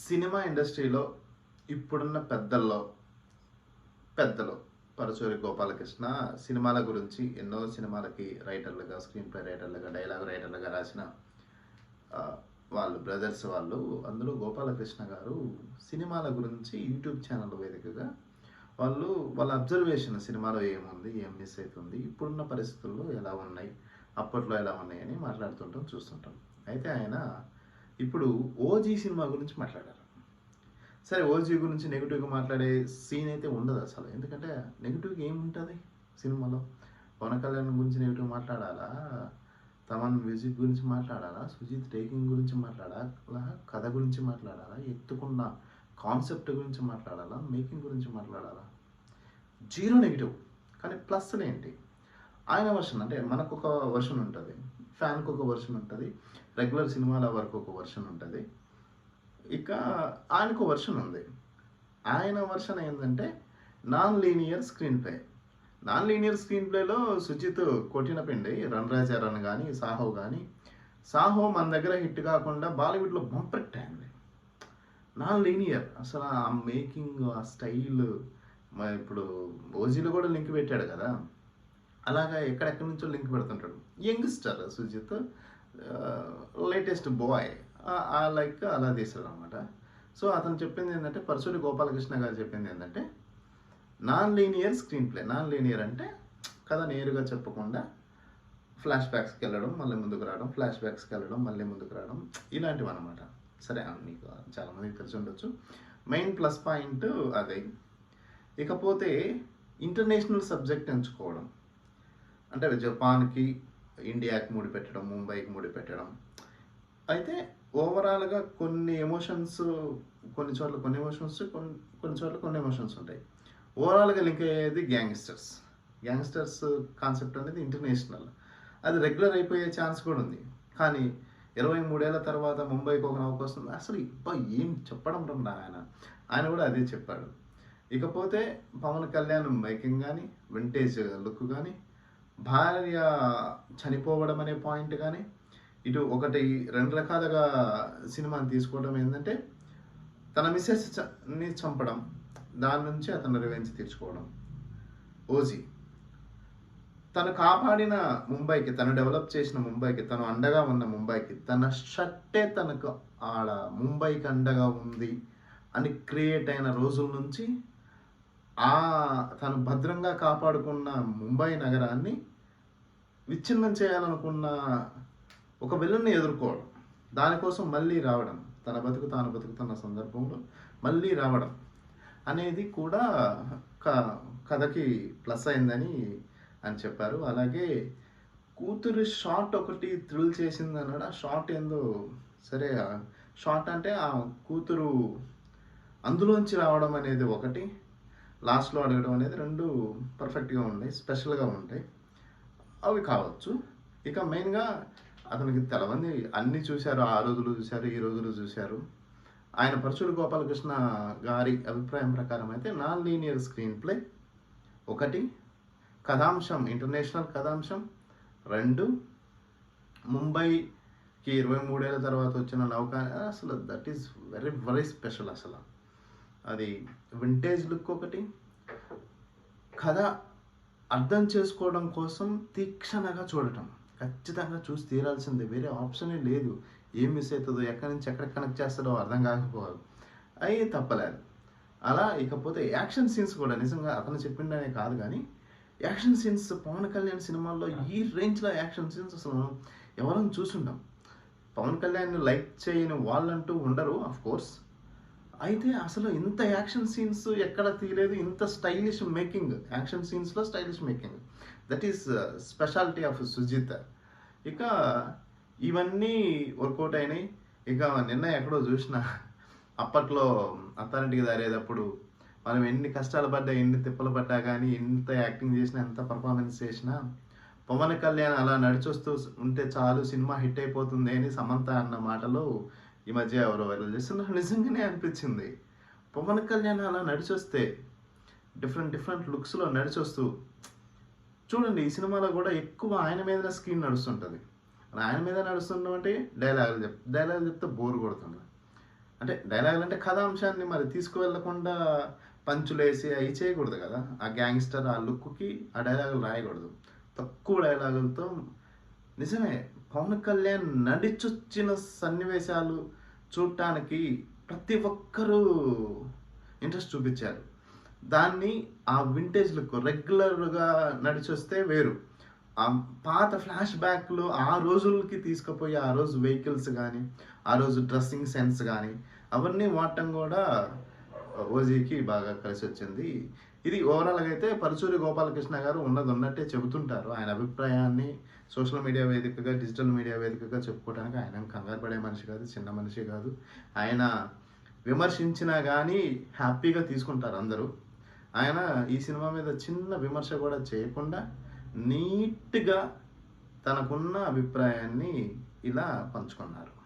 Cinema ఇండస్ట్రీలో ఇప్పుడున్న పెద్దల్లో పెద్దలు పరచూరి గోపాలకృష్ణ సినిమాల గురించి ఎన్నో సినిమాలకి రైటర్లుగా స్క్రీన్ ప్లే రైటర్లుగా డైలాగ్ రైటర్లుగా రాసిన వాళ్ళు బ్రదర్స్ వాళ్ళు అందులో గోపాలకృష్ణ గారు సినిమాల గురించి యూట్యూబ్ ఛానల్ వేదికగా వాళ్ళు వాళ్ళ అబ్జర్వేషన్ సినిమాలో ఏముంది ఏం మిస్ అవుతుంది ఇప్పుడున్న పరిస్థితుల్లో ఎలా ఉన్నాయి అప్పట్లో ఎలా ఉన్నాయని మాట్లాడుతుంటాం చూస్తుంటాం. అయితే ఆయన ఇప్పుడు ఓజీ సినిమా గురించి మాట్లాడారు. సరే ఓజీ గురించి నెగిటివ్గా మాట్లాడే సీన్ అయితే ఉండదు అసలు. ఎందుకంటే నెగిటివ్గా ఏముంటుంది సినిమాలో? పవన్ కళ్యాణ్ గురించి నెగిటివ్ మాట్లాడాలా? తమన్ మ్యూజిక్ గురించి మాట్లాడాలా? సుజిత్ టేకింగ్ గురించి మాట్లాడాలా? కథ గురించి మాట్లాడాలా? ఎత్తుకున్న కాన్సెప్ట్ గురించి మాట్లాడాలా? మేకింగ్ గురించి మాట్లాడాలా? జీరో నెగిటివ్ కానీ ప్లస్లు ఏంటి? ఆయన వర్షన్ అంటే మనకు ఒక వర్షన్ ఉంటుంది. ఫ్యాన్కి ఒక వర్షన్ ఉంటుంది. రెగ్యులర్ సినిమాల వరకు ఒక వర్షన్ ఉంటుంది. ఇక ఆయనకు వర్షన్ ఉంది. ఆయన వర్షన్ ఏంటంటే non linear screenplay non linear screen ప్లేలో సుజిత్ కొట్టిన పిండి రన్ కానీ సాహో కానీ సాహో మన దగ్గర హిట్ కాకుండా బాలీవుడ్లో బంపర్ అయింది నాన్ లీనియర్ అసలు ఆ మేకింగ్ ఆ స్టైల్ ఇప్పుడు ఓజీలో కూడా లింక్ పెట్టాడు కదా. అలాగా ఎక్కడెక్కడి నుంచో లింక్ పెడుతుంటాడు. యంగ్స్టర్ సుజిత్ లేటెస్ట్ బాయ్ ఆ లైక్ అలా తీశాడు అనమాట సో అతను చెప్పింది ఏంటంటే పరశుడి గోపాలకృష్ణ గారు చెప్పింది ఏంటంటే non linear screenplay. Non linear అంటే కథ నేరుగా చెప్పకుండా ఫ్లాష్ బ్యాక్స్కి వెళ్ళడం మళ్ళీ ముందుకు రావడం ఫ్లాష్ బ్యాక్స్కి వెళ్ళడం మళ్ళీ ముందుకు రావడం ఇలాంటివి అనమాట సరే మీకు చాలామందికి తెలిసి ఉండొచ్చు. మెయిన్ ప్లస్ పాయింట్ అదే. ఇకపోతే ఇంటర్నేషనల్ సబ్జెక్ట్ ఎంచుకోవడం. అంటే జపాన్కి ఇండియాకి ముడి పెట్టడం ముంబైకి ముడి పెట్టడం అయితే ఓవరాల్గా కొన్ని ఎమోషన్స్ కొన్ని చోట్ల కొన్ని ఎమోషన్స్ కొన్ని కొన్ని చోట్ల కొన్ని ఎమోషన్స్ ఉంటాయి. ఓవరాల్గా లింక్ అయ్యేది గ్యాంగ్స్టర్స్. గ్యాంగ్స్టర్స్ కాన్సెప్ట్ అనేది ఇంటర్నేషనల్. అది రెగ్యులర్ అయిపోయే ఛాన్స్ కూడా ఉంది. కానీ ఇరవై మూడేళ్ళ తర్వాత ముంబైకి ఒక అవకాశం అసలు ఇబ్బా ఏం చెప్పడం రా ఆయన ఆయన కూడా అదే చెప్పాడు. ఇకపోతే పవన్ కళ్యాణ్ మేకింగ్ కానీ వింటేజ్ లుక్ కానీ భార్య చనిపోవడం అనే పాయింట్ కానీ ఇటు ఒకటి రెండు రకాలుగా సినిమాని తీసుకోవడం ఏంటంటే తన మిస్సెస్ని చంపడం దాని నుంచి అతను రివెంజ్ తీర్చుకోవడం. ఓజీ. తను కాపాడిన ముంబైకి తను డెవలప్ చేసిన ముంబైకి తను అండగా ఉన్న ముంబైకి తన షట్టే తనకు ఆడ ముంబైకి అండగా ఉంది అని క్రియేట్ అయిన రోజుల నుంచి ఆ తను భద్రంగా కాపాడుకున్న ముంబై నగరాన్ని విచ్ఛిన్నం చేయాలనుకున్న ఒక విలన్ని ఎదుర్కోవడం. దానికోసం మళ్ళీ రావడం. తన బతుకు తాను బతుకుతున్న సందర్భంలో మళ్ళీ రావడం అనేది కూడా క- కథకి ప్లస్ అయిందని అని చెప్పారు. అలాగే కూతురు షార్ట్ ఒకటి థ్రిల్ చేసింది అన్నాడు. ఆ షార్ట్ ఏందో సరే షార్ట్ అంటే ఆ కూతురు అందులోంచి రావడం అనేది ఒకటి. లాస్ట్లో అడగడం అనేది రెండు పర్ఫెక్ట్గా ఉంటాయి స్పెషల్గా ఉంటాయి. అవి కావచ్చు. ఇక మెయిన్గా అతనికి తెలవంది అన్నీ చూశారు ఆ రోజులు చూశారు ఈ రోజులు చూశారు. ఆయన పరశుడు గోపాలకృష్ణ గారి అభిప్రాయం ప్రకారం అయితే నాన్ లీనియర్ స్క్రీన్ ప్లే ఒకటి కథాంశం ఇంటర్నేషనల్ కథాంశం రెండు ముంబైకి ఇరవై మూడేళ్ళ తర్వాత వచ్చిన నౌక అసలు that is very very special అసలు. అది వింటేజ్ లుక్ ఒకటి. కథ అర్థం చేసుకోవడం కోసం తీక్షణగా చూడటం. ఖచ్చితంగా చూసి తీరాల్సిందే. వేరే ఆప్షనే లేదు. ఏం మిస్ అవుతుందో ఎక్కడి నుంచి ఎక్కడ కనెక్ట్ చేస్తాడో అర్థం కాకపోవాలి అవి తప్పలేదు. అలా ఇకపోతే యాక్షన్ సీన్స్ కూడా నిజంగా అతను చెప్పిండనే కాదు కానీ యాక్షన్ సీన్స్ పవన్ కళ్యాణ్ సినిమాల్లో ఈ రేంజ్లో యాక్షన్ సీన్స్ అసలు మనం ఎవరైనా చూసుంటాం పవన్ కళ్యాణ్ లైక్ చేయని వాళ్ళంటూ ఉండరు ఆఫ్ కోర్స్ అయితే అసలు ఇంత యాక్షన్ సీన్స్ ఎక్కడ తీయలేదు ఇంత stylish making action సీన్స్లో stylish making that is speciality of Sujeeth. ఇక ఇవన్నీ వర్కౌట్ అయినాయి. ఇక నిన్న ఎక్కడో చూసిన అప్పట్లో అత్తారింటికి దారేటప్పుడు మనం ఎన్ని కష్టాలు పడ్డా ఎన్ని తిప్పలు పడ్డా కానీ ఎంత యాక్టింగ్ చేసినా ఎంత పర్ఫార్మెన్స్ చేసినా పవన్ కళ్యాణ్ అలా నడిచొస్తూ ఉంటే చాలు సినిమా హిట్ అయిపోతుంది అని సమంత అన్న మాటలో ఈ మధ్య ఎవరో వైరల్ చేస్తున్నారు. నిజంగానే అనిపించింది. పవన్ కళ్యాణ్ అలా నడిచొస్తే డిఫరెంట్ డిఫరెంట్ లుక్స్లో నడిచొస్తూ చూడండి ఈ సినిమాలో కూడా ఎక్కువ ఆయన మీద స్క్రీన్ నడుస్తుంటుంది. ఆయన మీద నడుస్తుండం అంటే డైలాగులు చెప్ డైలాగులు చెప్తే బోర్ కొడుతుంది. అంటే డైలాగులు అంటే కథాంశాన్ని మరి తీసుకువెళ్ళకుండా పంచులేసి అవి చేయకూడదు కదా. ఆ గ్యాంగ్స్టర్ ఆ లుక్కి ఆ డైలాగులు రాయకూడదు. తక్కువ డైలాగులతో నిజమే పవన్ కళ్యాణ్ నడిచొచ్చిన సన్నివేశాలు చూడటానికి ప్రతి ఒక్కరూ ఇంట్రెస్ట్ చూపించారు. దాన్ని ఆ వింటేజ్ లుక్ రెగ్యులర్గా నడిచొస్తే వేరు. ఆ పాత ఫ్లాష్ బ్యాక్లు ఆ రోజులకి తీసుకుపోయి ఆ రోజు వెహికల్స్ కానీ ఆ రోజు డ్రెస్సింగ్ సెన్స్ కానీ అవన్నీ వాడటం కూడా ఓజీకి బాగా కలిసి వచ్చింది ఇది ఓవరాల్గా అయితే పరుచూరి గోపాలకృష్ణ గారు ఉన్నది ఉన్నట్టే చెబుతుంటారు. ఆయన అభిప్రాయాన్ని సోషల్ మీడియా వేదికగా డిజిటల్ మీడియా వేదికగా చెప్పుకోవడానికి ఆయన కంగారు పడే మనిషి కాదు చిన్న మనిషి కాదు. ఆయన విమర్శించినా కానీ హ్యాపీగా తీసుకుంటారు అందరూ. ఆయన ఈ సినిమా మీద చిన్న విమర్శ కూడా చేయకుండా నీట్గా తనకున్న అభిప్రాయాన్ని ఇలా పంచుకున్నారు.